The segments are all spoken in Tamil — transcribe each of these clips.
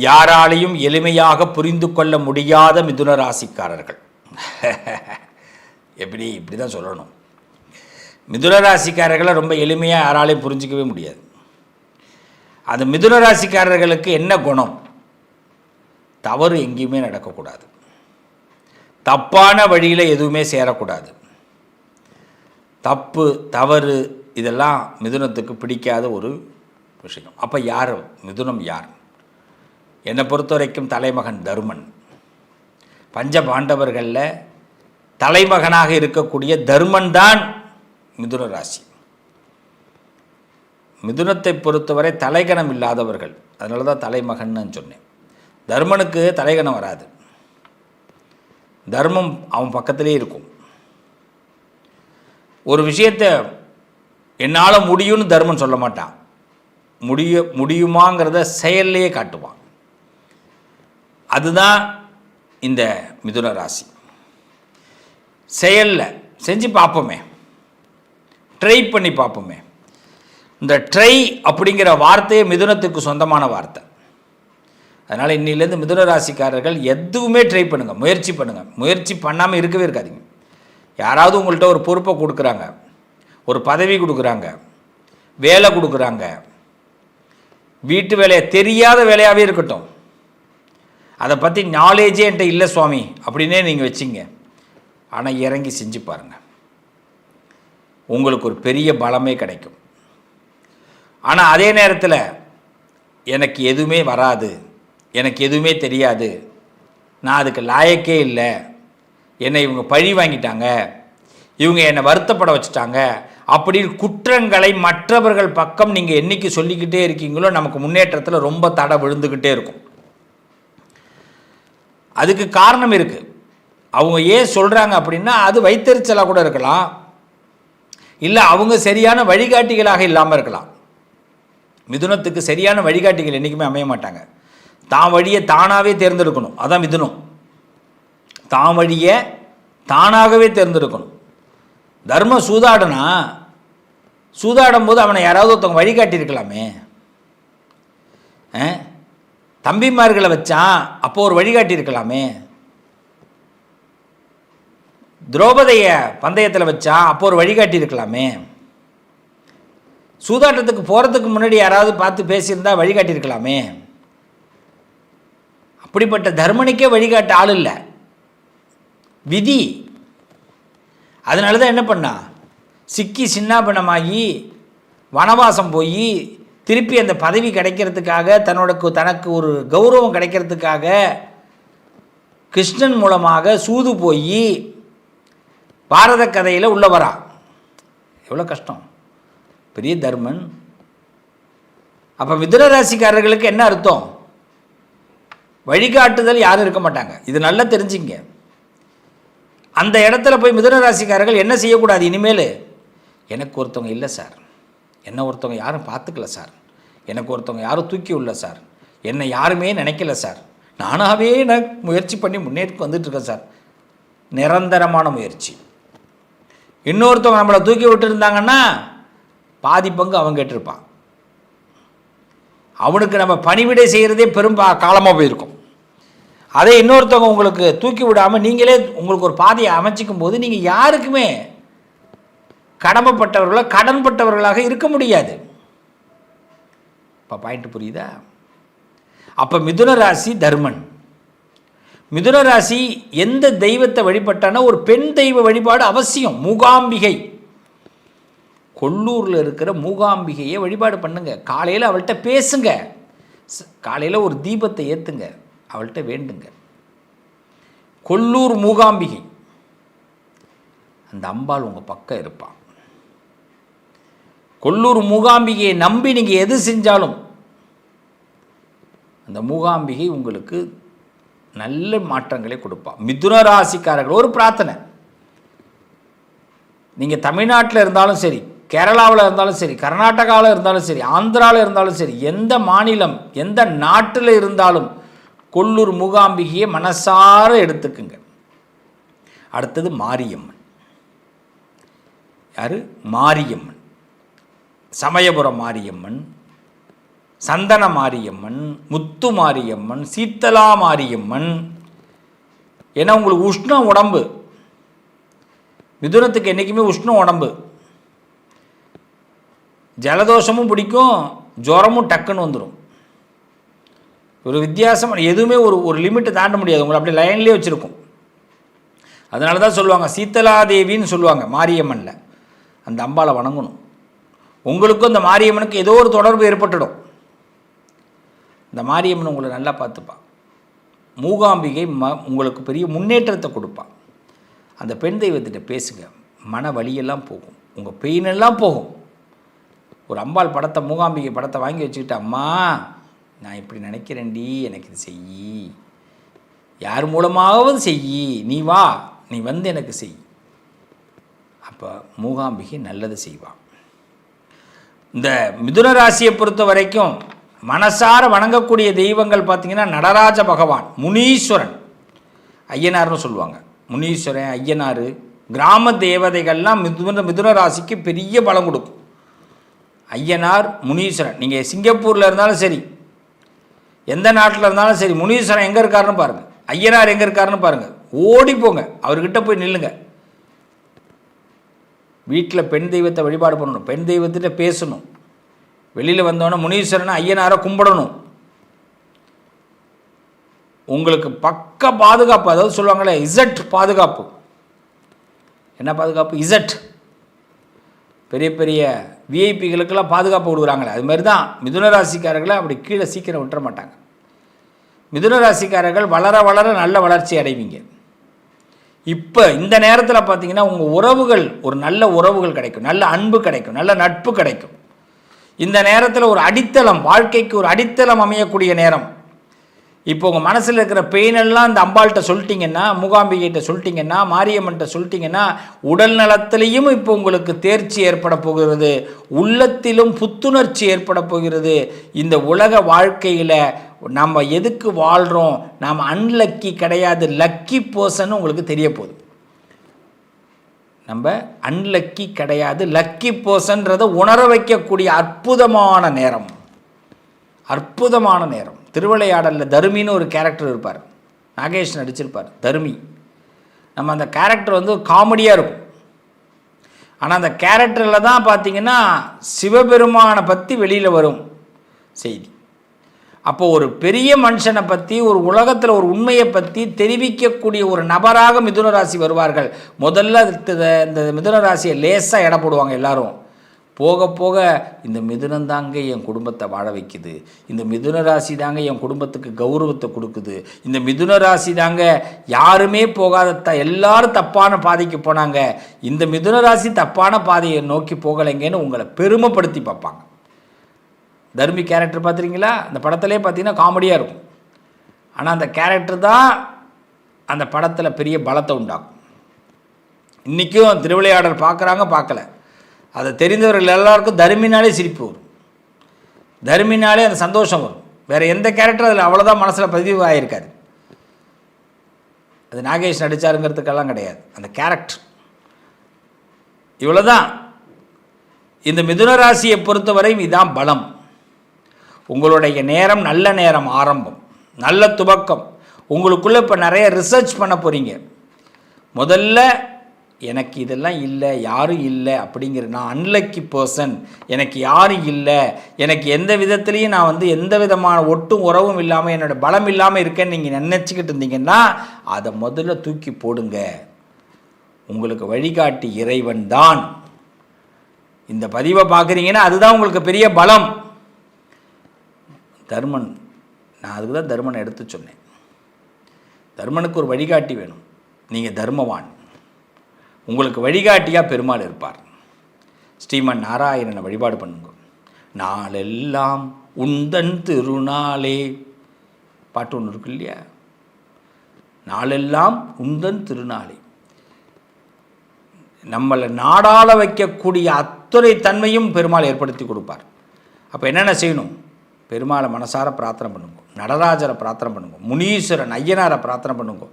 யாராலையும் எளிமையாக புரிந்து கொள்ள முடியாத மிதுன ராசிக்காரர்கள். எப்படி இப்படி தான் சொல்லணும். மிதுன ராசிக்காரர்களை ரொம்ப எளிமையாக யாராலையும் புரிஞ்சிக்கவே முடியாது. அந்த மிதுன ராசிக்காரர்களுக்கு என்ன குணம்? தவறு எங்கேயுமே நடக்கக்கூடாது. தப்பான வழியில் எதுவுமே சேரக்கூடாது. தப்பு தவறு இதெல்லாம் மிதுனத்துக்கு பிடிக்காத ஒரு விஷயம். அப்போ யார்? மிதுனம் யார்? என்னை பொறுத்த வரைக்கும் தலைமகன் தருமன். பஞ்ச பாண்டவர்களில் தலைமகனாக இருக்கக்கூடிய தர்மன் தான் மிதுன ராசி. மிதுனத்தை பொறுத்தவரை தலைகணம் இல்லாதவர்கள். அதனால தான் தலைமகன்னு சொன்னேன். தர்மனுக்கு தலைகணம் வராது. தர்மம் அவன் பக்கத்திலே இருக்கும். ஒரு விஷயத்தை என்னால் முடியும்னு தர்மன் சொல்ல மாட்டான். முடிய முடியுமாங்கிறத செயல்லையே காட்டுவான். அதுதான் இந்த மிதுன ராசி. செயலில் செஞ்சு பார்ப்போமே. ட்ரை பண்ணி பார்ப்போமே. இந்த ட்ரை அப்படிங்கிற வார்த்தையே மிதுனத்துக்கு சொந்தமான வார்த்தை. அதனால் இன்னிலேருந்து மிதுன ராசிக்காரர்கள் எதுவுமே ட்ரை பண்ணுங்கள் முயற்சி பண்ணுங்கள் முயற்சி பண்ணாமல் இருக்கவே இருக்காதீங்க. யாராவது உங்கள்கிட்ட ஒரு பொறுப்பை கொடுக்குறாங்க. ஒரு பதவி கொடுக்குறாங்க. வேலை கொடுக்குறாங்க. வீட்டு வேலையை தெரியாத வேலையாகவே இருக்கட்டும். அதை பற்றி நாலேஜே என்கிட்ட இல்லை சுவாமி அப்படின்னே நீங்கள் வச்சிங்க. ஆனால் இறங்கி செஞ்சு பாருங்கள் உங்களுக்கு ஒரு பெரிய பலமே கிடைக்கும். ஆனால் அதே நேரத்தில் எனக்கு எதுவுமே வராது எனக்கு எதுவுமே தெரியாது நான் அதுக்கு லாயக்கே இல்லை என்னை இவங்க பழி வாங்கிட்டாங்க இவங்க என்னை வருத்தப்பட வச்சுட்டாங்க அப்படின்னு குற்றங்களை மற்றவர்கள் பக்கம் நீங்கள் என்னைக்கு சொல்லிக்கிட்டே இருக்கீங்களோ நமக்கு முன்னேற்றத்தில் ரொம்ப தடை விழுந்துக்கிட்டே இருக்கும். அதுக்கு காரணம் இருக்குது அவங்க ஏன் சொல்கிறாங்க அப்படின்னா அது வைத்தறிச்சலாக கூட இருக்கலாம். இல்லை அவங்க சரியான வழிகாட்டிகளாக இல்லாமல் இருக்கலாம். மிதுனத்துக்கு சரியான வழிகாட்டிகள் என்றைக்குமே அமைய மாட்டாங்க. தான் வழியை தானாகவே தேர்ந்தெடுக்கணும். அதான் மிதுனம். தான் வழியை தானாகவே தேர்ந்தெடுக்கணும். தர்ம சூதாடனா சூதாடும் போது அவனை யாராவது ஒருத்தவங்க வழிகாட்டியிருக்கலாமே. ஆ? தம்பிமார்களை வச்சான் அப்போ ஒரு வழிகாட்டி இருக்கலாமே திரௌபதிய பந்தயத்தில் வச்சான் அப்போ ஒரு வழிகாட்டி இருக்கலாமே சூதாட்டத்துக்கு போகிறதுக்கு முன்னாடி யாராவது பார்த்து பேசியிருந்தா வழிகாட்டி இருக்கலாமே அப்படிப்பட்ட தர்மனுக்கே வழிகாட்ட ஆள் இல்லை. விதி. அதனால தான் என்ன பண்ணா? சிக்கி சின்னாபனமாகி வனவாசம் போய் திருப்பி அந்த பதவி கிடைக்கிறதுக்காக தன்னோட தனக்கு ஒரு கௌரவம் கிடைக்கிறதுக்காக கிருஷ்ணன் மூலமாக சூது போய் பாரத கதையில் உள்ள வரா. எவ்வளோ கஷ்டம். பெரிய தர்மன். அப்போ மிதுன ராசிக்காரர்களுக்கு என்ன அர்த்தம்? வழிகாட்டுதல் யாரும் இருக்க மாட்டாங்க. இது நல்லா தெரிஞ்சுங்க. அந்த இடத்துல போய் மிதுன ராசிக்காரர்கள் என்ன செய்யக்கூடாது இனிமேல்? எனக்கு ஒருத்தவங்க இல்லை சார். என்ன ஒருத்தவங்க யாரும் பார்த்துக்கல சார். எனக்கு ஒருத்தவங்க யாரும் தூக்கி உள்ள சார். என்னை யாருமே நினைக்கல சார். நானாகவே நான் முயற்சி பண்ணி முன்னேறி வந்துட்டுருக்கேன் சார். நிரந்தரமான முயற்சி. இன்னொருத்தவங்க நம்மளை தூக்கி விட்டுருந்தாங்கன்னா பாதி பங்கு அவன் கேட்டிருப்பான். அவனுக்கு நம்ம பணிவிடை செய்கிறதே பெரும் காலமாக போயிருக்கும். அதே இன்னொருத்தவங்க உங்களுக்கு தூக்கி விடாமல் நீங்களே உங்களுக்கு ஒரு பாதையை அமைச்சிக்கும் போது நீங்கள் யாருக்குமே கடமைப்பட்டவர்களோ கடன்பட்டவர்களாக இருக்க முடியாது. இப்போ பாயிண்ட் புரியுதா? அப்போ மிதுன ராசி தர்மன். மிதுன ராசி எந்த தெய்வத்தை வழிபட்டானா ஒரு பெண் தெய்வ வழிபாடு அவசியம் மூகாம்பிகை. கொல்லூரில் இருக்கிற மூகாம்பிகையை வழிபாடு பண்ணுங்க. காலையில் அவள்கிட்ட பேசுங்க. காலையில் ஒரு தீபத்தை ஏற்றுங்க அவள்கிட்ட வேண்டுங்க. கொல்லூர் மூகாம்பிகை. அந்த அம்பாள் உங்கள் பக்கம் இருப்பான் கொல்லூர் மூகாம்பிகையை நம்பி நீங்கள் எது செஞ்சாலும் அந்த மூகாம்பிகை உங்களுக்கு நல்ல மாற்றங்களை கொடுப்பா. மிதுன ராசிக்காரர்கள் ஒரு பிரார்த்தனை. நீங்கள் தமிழ்நாட்டில் இருந்தாலும் சரி கேரளாவில் இருந்தாலும் சரி கர்நாடகாவில் இருந்தாலும் சரி ஆந்திராவில் இருந்தாலும் சரி எந்த மாநிலம் எந்த நாட்டில் இருந்தாலும் கொல்லூர் மூகாம்பிகையை மனசார எடுத்துக்குங்க. அடுத்தது மாரியம்மன். யார்? மாரியம்மன். சமயபுரம் மாரியம்மன் சந்தன மாரியம்மன் முத்து மாரியம்மன் சீத்தலா மாரியம்மன் ஏன்னா உங்களுக்கு உஷ்ணம் உடம்பு. மிதுனத்துக்கு என்றைக்குமே உஷ்ணம் உடம்பு. ஜலதோஷமும் பிடிக்கும் ஜுரமும் டக்குன்னு வந்துடும் ஒரு வித்தியாசம் எதுவுமே ஒரு ஒரு லிமிட்டை தாண்ட முடியாது. உங்களை அப்படியே லைன்லேயே வச்சுருக்கும். அதனால தான் சொல்லுவாங்க சீத்தலாதேவின்னு சொல்லுவாங்க மாரியம்மனில். அந்த அம்பாவை வணங்கணும். உங்களுக்கும் அந்த மாரியம்மனுக்கு ஏதோ ஒரு தொடர்பு ஏற்பட்டுடும். இந்த மாரியம்மன் உங்களை நல்லா பார்த்துப்பான் மூகாம்பிகை ம உங்களுக்கு பெரிய முன்னேற்றத்தை கொடுப்பான் அந்த பெண் தெய்வத்திட்ட பேசுங்க. மன வலியெல்லாம் போகும். உங்கள் பெயினெல்லாம் போகும். ஒரு அம்பாள் படத்தை மூகாம்பிகை படத்தை வாங்கி வச்சுக்கிட்டு அம்மா நான் இப்படி நினைக்கிறேன்டி எனக்கு இது செய். யார் மூலமாகவும் செய். நீ வா. நீ வந்து எனக்கு செய். அப்போ மூகாம்பிகை நல்லது செய்வான் இந்த மிதுன ராசியை பொறுத்த வரைக்கும் மனசார வணங்கக்கூடிய தெய்வங்கள் பார்த்தீங்கன்னா நடராஜ பகவான் முனீஸ்வரன். ஐயனார்னு சொல்லுவாங்க. முனீஸ்வரன் ஐயனார் கிராம தேவதைகள்லாம் மிதுன மிதுன ராசிக்கு பெரிய பலம் கொடுக்கும். ஐயனார் முனீஸ்வரன். நீங்கள் சிங்கப்பூரில் இருந்தாலும் சரி எந்த நாட்டில் இருந்தாலும் சரி முனீஸ்வரன் எங்கே இருக்காருன்னு பாருங்கள் ஐயனார் எங்கே இருக்காருன்னு பாருங்கள் ஓடி போங்க. அவர்கிட்ட போய் நில்லுங்கள் வீட்டில் பெண் தெய்வத்தை வழிபாடு பண்ணணும். பெண் தெய்வத்திட்ட பேசணும். வெளியில் வந்தோடனே முனீஸ்வரனை ஐயனாரை கும்பிடணும். உங்களுக்கு பக்க பாதுகாப்பு அதாவது சொல்லுவாங்களே இசட் பாதுகாப்பு. என்ன பாதுகாப்பு? இசட் பெரிய பெரிய விஐபிகளுக்கெல்லாம் பாதுகாப்பு கொடுக்குறாங்களே. அது மாதிரி தான் மிதுன ராசிக்காரர்களை அப்படி கீழே சீக்கிரம் விட்டுற மாட்டாங்க. மிதுன ராசிக்காரர்கள் வளர வளர நல்ல வளர்ச்சி அடைவீங்க. இப்போ இந்த நேரத்தில் பார்த்தீங்கன்னா உங்கள் உறவுகள் ஒரு நல்ல உறவுகள் கிடைக்கும். நல்ல அன்பு கிடைக்கும். நல்ல நட்பு கிடைக்கும். இந்த நேரத்தில் ஒரு அடித்தளம் வாழ்க்கைக்கு ஒரு அடித்தளம் அமையக்கூடிய நேரம். இப்போ உங்கள் மனசில் இருக்கிற பெயினெல்லாம் அந்த இந்த அம்பாள்கிட்ட சொல்லிட்டீங்கன்னா மூகாம்பிகிட்ட சொல்லிட்டீங்கன்னா மாரியம்மன்கிட்ட சொல்லிட்டீங்கன்னா உடல் நலத்திலையும் இப்போ உங்களுக்கு தேர்ச்சி ஏற்பட போகிறது. உள்ளத்திலும் புத்துணர்ச்சி ஏற்பட போகிறது. இந்த உலக வாழ்க்கையில் நம்ம எதுக்கு வாழ்கிறோம் நாம் அன்லக்கி கிடையாது. லக்கி பர்சன் உங்களுக்கு தெரிய போகுது. நம்ம அன்லக்கி கிடையாது. லக்கி பர்சன்றதை உணர வைக்கக்கூடிய அற்புதமான நேரம். அற்புதமான நேரம். திருவிளையாடலில் தருமின்னு ஒரு கேரக்டர் இருப்பார். நாகேஷ் நடிச்சிருப்பார். தருமி. நம்ம அந்த கேரக்டர் வந்து காமெடியாக இருக்கும். ஆனால் அந்த கேரக்டரில் தான் பார்த்தீங்கன்னா சிவபெருமானை பற்றி வெளியில் வரும் செய்தி. அப்போ ஒரு பெரிய மனுஷனை பற்றி ஒரு உலகத்தில் ஒரு உண்மையை பற்றி தெரிவிக்கக்கூடிய ஒரு நபராக மிதுன ராசி வருவார்கள். முதல்ல இந்த மிதுன ராசியை லேசாக எடை போடுவாங்க எல்லாரும். போக போக இந்த மிதுனம் தாங்க என் குடும்பத்தை வாழ வைக்குது. இந்த மிதுன ராசி தாங்க என் குடும்பத்துக்கு கௌரவத்தை கொடுக்குது. இந்த மிதுன ராசி தாங்க யாருமே போகாத த எல்லாரும் தப்பான பாதைக்கு போனாங்க. இந்த மிதுன ராசி தப்பான பாதையை நோக்கி போகலைங்கன்னு உங்களை பெருமைப்படுத்தி பார்ப்பாங்க. தர்மி கேரக்டர் பார்த்துறீங்களா அந்த படத்துலேயே பார்த்தீங்கன்னா காமெடியாக இருக்கும். ஆனால் அந்த கேரக்டர் தான் அந்த படத்தில் பெரிய பலத்தை உண்டாக்கும். இன்றைக்கும் திருவிளையாடல் பார்க்குறாங்க பார்க்கல. அதை தெரிந்தவர்கள் எல்லாருக்கும் தர்மினாலே சிரிப்பு வரும். தர்மினாலே அந்த சந்தோஷம் வரும். வேறு எந்த கேரக்டர் அதில் அவ்வளோதான் மனசில் பதிவு ஆகியிருக்காது அது நாகேஷ் நடித்தாருங்கிறதுக்கெல்லாம் கிடையாது. அந்த கேரக்டர் இவ்வளோதான் இந்த மிதுன ராசியை பொறுத்தவரையும் இதுதான் பலம். உங்களுடைய நேரம் நல்ல நேரம் ஆரம்பம் நல்ல துவக்கம். உங்களுக்குள்ளே இப்போ நிறைய ரிசர்ச் பண்ண போகிறீங்க முதல்ல எனக்கு இதெல்லாம் இல்லை யாரும் இல்லை அப்படிங்கிற நான் அன்லக்கி பர்சன் எனக்கு யாரும் இல்லை. எனக்கு எந்த விதத்துலேயும் நான் வந்து எந்த விதமான ஒட்டும் உறவும் இல்லாமல் என்னோடய பலம் இல்லாமல் இருக்கேன்னு நீங்கள் நினச்சிக்கிட்டு இருந்தீங்கன்னா அதை முதல்ல தூக்கி போடுங்க. உங்களுக்கு வழிகாட்டி இறைவன் தான். இந்த பதிவை பார்க்குறீங்கன்னா அதுதான் உங்களுக்கு பெரிய பலம். தர்மன் நான் அதுக்கு தான் தர்மனை எடுத்து சொன்னேன். தர்மனுக்கு ஒரு வழிகாட்டி வேணும். நீங்கள் தர்மவான். உங்களுக்கு வழிகாட்டியாக பெருமாள் இருப்பார். ஸ்ரீமன் நாராயணனை வழிபாடு பண்ணுங்க. நாளெல்லாம் உந்தன் திருநாளே. பாட்டு ஒன்று இருக்கு இல்லையா? நாளெல்லாம் உந்தன் திருநாளே. நம்மளை நாடாள வைக்கக்கூடிய அத்துறை தன்மையும் பெருமாள் ஏற்படுத்தி கொடுப்பார். அப்போ என்னென்ன செய்யணும்? பெருமாளை மனசார பிரார்த்தனை பண்ணுங்க. நடராஜரை பிரார்த்தனை பண்ணுங்க. முனீஸ்வரன் ஐயனாரை பிரார்த்தனை பண்ணுங்க.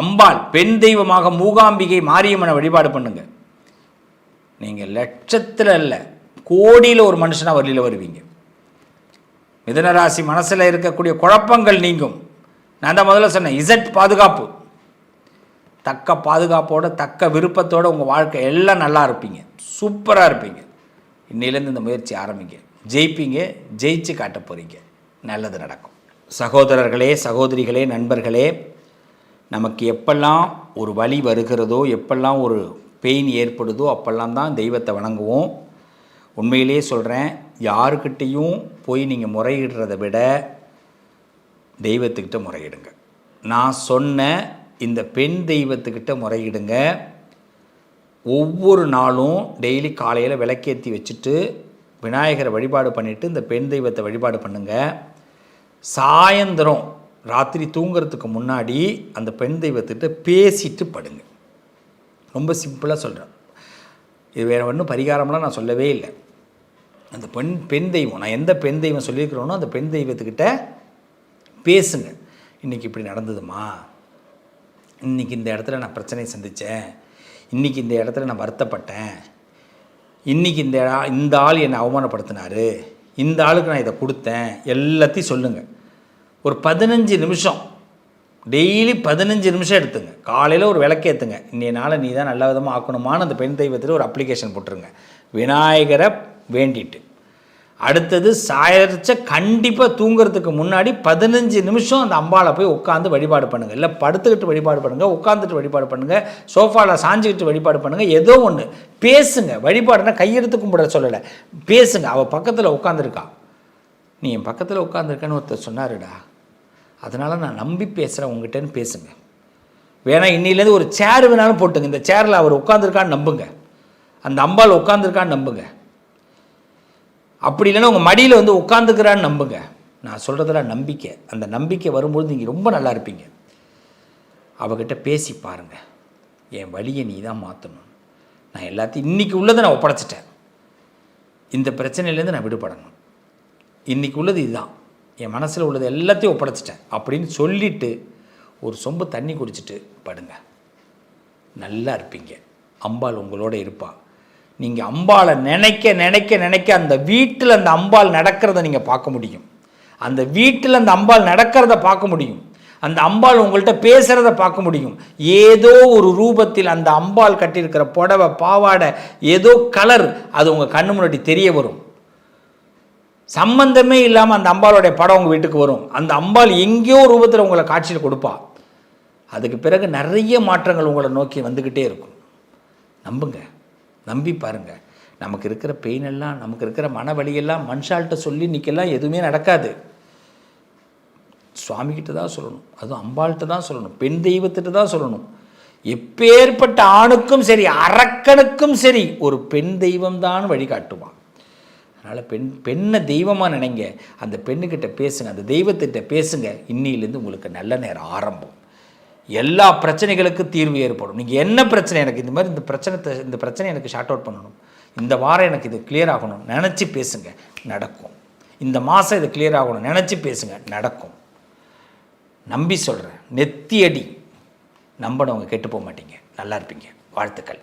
அம்பாள் பெண் தெய்வமாக மூகாம்பிகை மாரியம்மனை வழிபாடு பண்ணுங்க. நீங்கள் லட்சத்தில் இல்லை கோடியில் ஒரு மனுஷனாக வழியில் வருவீங்க. மிதனராசி மனசில் இருக்கக்கூடிய குழப்பங்கள் நீங்கும். நான் தான் முதல்ல சொன்னேன் இசட் பாதுகாப்பு. தக்க பாதுகாப்போடு தக்க விருப்பத்தோடு உங்கள் வாழ்க்கை எல்லாம் நல்லா இருப்பீங்க. சூப்பராக இருப்பீங்க. இன்னிலேருந்து இந்த முயற்சி ஆரம்பிங்க. ஜெயிப்பீங்க ஜெயிச்சு காட்ட போகிறீங்க நல்லது நடக்கும். சகோதரர்களே சகோதரிகளே நண்பர்களே நமக்கு எப்பெல்லாம் ஒரு வழி வருகிறதோ எப்பெல்லாம் ஒரு பெயின் ஏற்படுதோ அப்பெல்லாம் தான் தெய்வத்தை வணங்குவோம். உண்மையிலே சொல்கிறேன் யாருக்கிட்டேயும் போய் நீங்கள் முறையிடுறதை விட தெய்வத்துக்கிட்ட முறையிடுங்க. நான் சொன்ன இந்த பெண் தெய்வத்துக்கிட்ட முறையிடுங்க. ஒவ்வொரு நாளும் டெய்லி காலையில் விளக்கேற்றி வச்சுட்டு விநாயகரை வழிபாடு பண்ணிவிட்டு இந்த பெண் தெய்வத்தை வழிபாடு பண்ணுங்கள் சாயந்தரம் ராத்திரி தூங்குறதுக்கு முன்னாடி அந்த பெண் தெய்வத்திட்ட பேசிட்டு படுங்க. ரொம்ப சிம்பிளாக சொல்கிறேன் இது வேறு ஒன்றும் பரிகாரம்லாம் நான் சொல்லவே இல்லை. அந்த பெண் பெண் தெய்வம் நான் எந்த பெண் தெய்வம் சொல்லியிருக்கிறோனோ அந்த பெண் தெய்வத்துக்கிட்ட பேசுங்க. இன்றைக்கி இப்படி நடந்ததுமா? இன்றைக்கி இந்த இடத்துல நான் பிரச்சனையை சந்தித்தேன் இன்றைக்கி இந்த இடத்துல நான் வருத்தப்பட்டேன். இன்றைக்கி இந்த இந்த ஆள் என்னை அவமானப்படுத்தினார். இந்த ஆளுக்கு நான் இதை கொடுத்தேன். எல்லாத்தையும் சொல்லுங்கள் ஒரு பதினஞ்சு நிமிஷம் டெய்லி பதினஞ்சு நிமிஷம் எடுத்துங்க. காலையில் ஒரு விளக்கேற்றுங்க இன்றைய நாளை நீ தான் நல்ல விதமாக ஆக்கணுமான்னு அந்த பெண் தெய்வத்தில் ஒரு அப்ளிகேஷன் போட்டுருங்க. விநாயகரை வேண்டிட்டு. அடுத்தது சாயரிச்ச கண்டிப்பாக தூங்குறதுக்கு முன்னாடி பதினஞ்சு நிமிஷம் அந்த அம்பாவில் போய் உட்காந்து வழிபாடு பண்ணுங்கள் இல்லை படுத்துக்கிட்டு வழிபாடு பண்ணுங்கள் உட்காந்துட்டு வழிபாடு பண்ணுங்கள் சோஃபாவில் சாஞ்சிக்கிட்டு வழிபாடு பண்ணுங்கள் ஏதோ ஒன்று பேசுங்க. வழிபாடுனா கையெடுத்து கும்பிட சொல்லலை. பேசுங்க. அவள் பக்கத்தில் உட்காந்துருக்கா நீ என் பக்கத்தில் உட்காந்துருக்கேன்னு ஒருத்தர் சொன்னாருடா. அதனால் நான் நம்பி பேசுகிறேன் உங்ககிட்டன்னு பேசுங்க. வேணா இன்னிலேருந்து ஒரு சேர் வேணாலும் போட்டுங்க. இந்த சேரில் அவர் உட்காந்துருக்கான்னு நம்புங்க. அந்த அம்பாள் உட்காந்துருக்கான்னு நம்புங்க. அப்படி இல்லைன்னா உங்கள் மடியில் வந்து உட்காந்துக்கிறான்னு நம்புங்க. நான் சொல்கிறதெல்லாம் நம்பிக்கை. அந்த நம்பிக்கை வரும்போது நீங்கள் ரொம்ப நல்லா இருப்பீங்க. அவகிட்ட பேசி பாருங்கள் என் வழியை நீ தான் மாற்றணும் நான் எல்லாத்தையும் இன்றைக்கி உள்ளதை நான் ஒப்படைச்சிட்டேன். இந்த பிரச்சனையிலேருந்து நான் விடுபடணும். இன்றைக்கி உள்ளது இதுதான். என் மனசில் உள்ளது எல்லாத்தையும் ஒப்படைச்சிட்டேன். அப்படின்னு சொல்லிவிட்டு ஒரு சொம்பு தண்ணி குடிச்சிட்டு படுங்க. நல்லா இருப்பீங்க. அம்பாள் உங்களோட இருப்பாள் நீங்கள் அம்பாளை நினைக்க நினைக்க நினைக்க அந்த வீட்டில் அந்த அம்பாள் நடக்கிறத நீங்கள் பார்க்க முடியும். அந்த வீட்டில் அந்த அம்பாள் நடக்கிறத பார்க்க முடியும். அந்த அம்பாள் உங்கள்கிட்ட பேசுகிறத பார்க்க முடியும். ஏதோ ஒரு ரூபத்தில் அந்த அம்பாள் கட்டியிருக்கிற புடவை பாவாடை ஏதோ கலர் அது உங்கள் கண்ணு முன்னாடி தெரிய வரும். சம்பந்தமே இல்லாமல் அந்த அம்பாளுடைய படம் உங்கள் வீட்டுக்கு வரும். அந்த அம்பாள் எங்கேயோ ரூபத்தில் உங்களை காட்சியில் கொடுப்பா. அதுக்கு பிறகு நிறைய மாற்றங்கள் உங்களை நோக்கி வந்துக்கிட்டே இருக்கும். நம்புங்க. நம்பி பாருங்க. நமக்கு இருக்கிற பெயின் எல்லாம் நமக்கு இருக்கிற மன வலியெல்லாம் மனுஷால்கிட்ட சொல்லி இன்னைக்கெல்லாம் எதுவுமே நடக்காது. சுவாமிகிட்ட தான் சொல்லணும். அதுவும் அம்பாள்கிட்ட தான் சொல்லணும். பெண் தெய்வத்திட்ட தான் சொல்லணும். எப்பேற்பட்ட ஆணுக்கும் சரி அரக்கனுக்கும் சரி ஒரு பெண் தெய்வம் தான் வழிகாட்டுவான். அதனால் பெண் பெண்ணை தெய்வமாக நினைங்க. அந்த பெண்ணுக்கிட்ட பேசுங்க அந்த தெய்வத்திட்ட பேசுங்க. இன்னிலேருந்து உங்களுக்கு நல்ல நேரம் ஆரம்பம். எல்லா பிரச்சனைகளுக்கும் தீர்வு ஏற்படும். நீங்கள் என்ன பிரச்சனை எனக்கு இந்த மாதிரி இந்த பிரச்சனை இந்த பிரச்சனை எனக்கு ஷார்ட் அவுட் பண்ணணும். இந்த வாரம் எனக்கு இது கிளியர் ஆகணும். நினச்சி பேசுங்க. நடக்கும். இந்த மாதம் இது கிளியர் ஆகணும். நினச்சி பேசுங்க. நடக்கும். நம்பி சொல்கிறேன் நெத்தியடி. நம்பினவங்க கெட்டு போக மாட்டீங்க. நல்லா இருப்பீங்க. வாழ்த்துக்கள்.